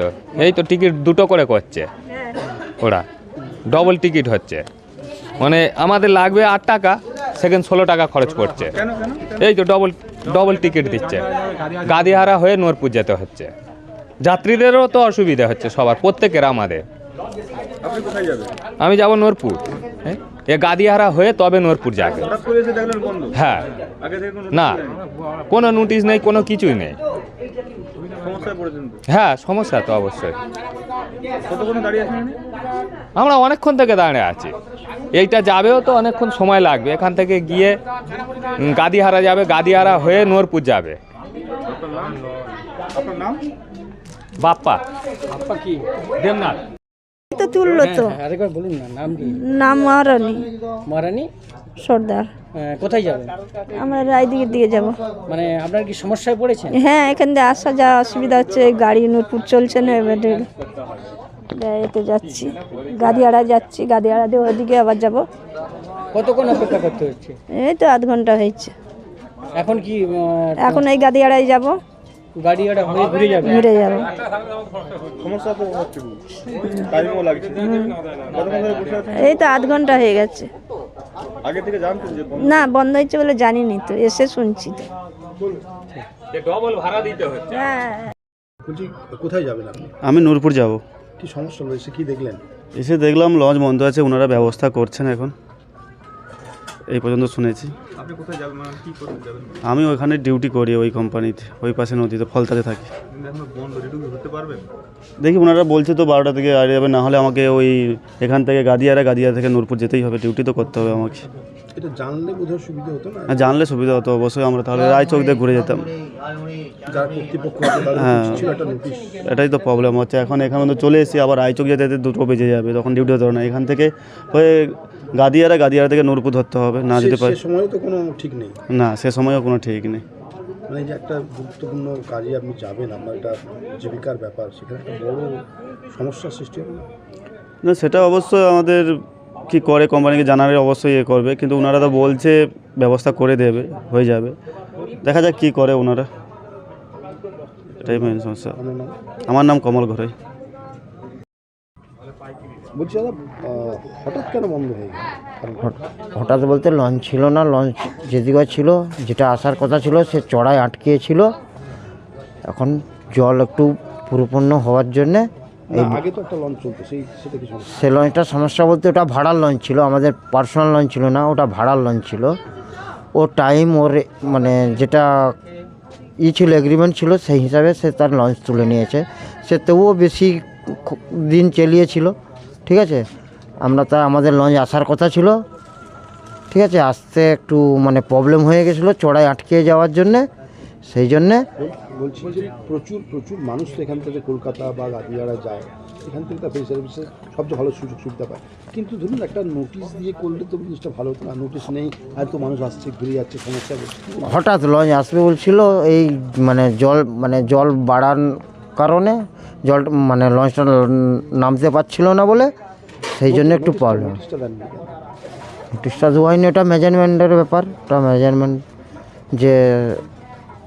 তো? এই তো টিকিট দুটো করে করছে। ওরা। ডবল টিকিট হচ্ছে। মানে আমাদের লাগবে আট টাকা সেকেন্ড ষোলো টাকা খরচ করছে এই তো ডবল ডবল টিকিট দিচ্ছে। গাদিহারা হয়ে নোরপুর যেতে হচ্ছে। যাত্রীদেরও তো অসুবিধা হচ্ছে সবার প্রত্যেকের আমাদের। আমি যাব নোরপুর। হ্যাঁ এ গাদিহারা হয়ে তবে নোরপুর যাবে। হ্যাঁ। না কোনো নোটিশ নেই কোনো কিছুই নেই। হ্যাঁ সমস্যা তো অবশ্যই? আমরা অনেকক্ষণ থেকে দাঁড়িয়ে আছি। এইটা যাবেও তো অনেকক্ষণ সময় লাগবে। এখান থেকে গিয়ে গাদিহারা যাবে। গাদিহারা হয়ে নোরপুর যাবে। নাম? বাপ্পা কি? দেবনাথ? তুললো তো। হ্যাঁ, আরেকবার বলুন না নাম কি? নাম মহারানী মহারানী সর্দার। কোথায় যাবেন আমরা রায়দিকের দিকে যাব। মানে আপনার কি সমস্যায় পড়েছেন? হ্যাঁ এখান দিয়ে আসা যা অসুবিধা হচ্ছে গাড়ি নূরপুর চলছে না এবারে এতে যাচ্ছি। গাদিয়াড়া যাচ্ছি গাদিয়াড়া দিয়ে ওদিকে আবার যাব। কতক্ষণ অপেক্ষা করতে হচ্ছে? এই তো আধ ঘণ্টা হয়েছে। এখন কি এখন এই গাদিয়াড়ায় যাব। গাড়ি গাড়া হয়ে ঘুরে যাবে। ঘুরে যাব। সমস্যা তো হচ্ছে টাইমও লাগছে। এই তো আধ ঘণ্টা হয়ে গেছে। আগে থেকে জানতেন যে না বন্ধ হয়েছে বলে জানি জানিনি তো এসে শুনছি তো। ডবল ভাড়া দিতে হচ্ছে। হ্যাঁ। বলছি কোথায় যাবেন আপনি? আমি নূরপুর যাব। কি সমস্যা রয়েছে? কি দেখলেন? এসে দেখলাম লঞ্চ বন্ধ আছে ওনারা ব্যবস্থা করছেন এখন। এই পর্যন্ত শুনেছি। আপনি কোথায় যাবেন? মানে কি করতে যাবেন? আমি ওখানে ডিউটি করি ওই কোম্পানিতে ওই পাশে নদীতে ফলতাতে থাকি। এখন বন্ধ পারবেন? দেখি ওনারা বলছে তো বারোটা থেকে আর যাবে না হলে আমাকে ওই এখান থেকে গাদিয়ারা গাদিয়া থেকে নূরপুর যেতেই হবে ডিউটি তো করতে হবে আমাকে। এটা জানলে বোধহয় সুবিধা হতো না? আর জানলে সুবিধা হতো অবশ্যই আমরা তাহলে রায় চোখ দিয়ে ঘুরে যেতাম। যারা কর্তৃপক্ষ আছে তাদের হ্যাঁ। ছিল একটা নোটিশ এটাই তো প্রবলেম হচ্ছে এখন এখানে তো চলে এসেছি আবার রায়চক যেতে যেতে দুটো বেজে যাবে তখন ডিউটি হতে হবে না। এখান থেকে হয়ে গাদিয়ারা গাদিয়ারা থেকে নূরপুর ধরতে হবে না যেতে পারি। সময় তো কোনো ঠিক নেই। না সে সময়ও কোনো ঠিক নেই। মানে যে একটা গুরুত্বপূর্ণ কাজে আপনি যাবেন আপনার একটা জীবিকার ব্যাপার সেখানে একটা বড় সমস্যার সৃষ্টি হবে না? সেটা অবশ্যই আমাদের কি করে কোম্পানিকে জানালে অবশ্যই ইয়ে করবে কিন্তু ওনারা তো বলছে ব্যবস্থা করে দেবে হয়ে যাবে। দেখা যাক কি করে ওনারা এটাই মেন সমস্যা। আমার নাম? আমার নাম কমল ঘরাই বলছি দাদা হঠাৎ কেন বন্ধ হয়ে গেল? হঠাৎ বলতে লঞ্চ ছিল না লঞ্চ যেদিকে ছিল যেটা আসার কথা ছিল সে চড়াই আটকিয়েছিল এখন জল একটু পরিপূর্ণ হওয়ার জন্যে আগে তো একটা লঞ্চ চলতো সেই সেটা কি সে লঞ্চটার সমস্যা বলতে ওটা ভাড়ার লঞ্চ ছিল আমাদের পার্সোনাল লঞ্চ ছিল না ওটা ভাড়ার লঞ্চ ছিল। ও টাইম ওর মানে যেটা ই ছিল এগ্রিমেন্ট ছিল সেই হিসাবে সে তার লঞ্চ তুলে নিয়েছে। সে তবুও বেশি দিন চালিয়েছিল। ঠিক আছে? আমরা তা আমাদের লঞ্চ আসার কথা ছিল। ঠিক আছে? আসতে একটু মানে প্রবলেম হয়ে গেছিল চড়াই আটকে যাওয়ার জন্যে। সেই জন্যে বলছি যে প্রচুর প্রচুর মানুষ তো এখান থেকে কলকাতা বা গাদিয়ারা যায়। এখান থেকে তার ফেরি সার্ভিসের সবচেয়ে ভালো সুযোগ সুবিধা পায়। কিন্তু ধরুন একটা নোটিশ দিয়ে করলে তো জিনিসটা ভালো হতো না। নোটিশ নেই আর তো মানুষ আসছে ঘুরে যাচ্ছে সমস্যা হঠাৎ লঞ্চ আসবে বলছিল এই মানে জল মানে জল বাড়ার কারণে জল মানে লঞ্চটা নামতে পারছিল না বলে সেই জন্য একটু প্রবলেম নোটিশটা দেওয়া হয়নি ওটা মেজারমেন্টের ব্যাপার। ওটা মেজারমেন্ট যে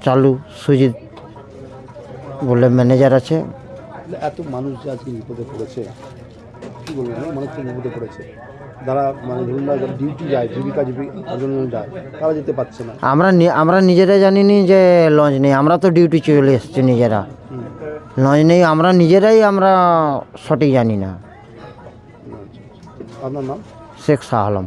চালু সুজিত বলে ম্যানেজার আছে। তাহলে এত মানুষ যে আজকে বিপদে পড়েছে কী বলব অনেক মানুষ বিপদে পড়েছে। যারা মানে ধরুন ডিউটি যায় জীবিকা জন্য যায় তারা যেতে পারছে না। আমরা আমরা নিজেরাই জানিনি যে লঞ্চ নেই আমরা তো ডিউটি চলে এসেছি নিজেরা। লঞ্চ নেই আমরা নিজেরাই আমরা সঠিক জানি না। আপনার নাম শেখ শাহ আলম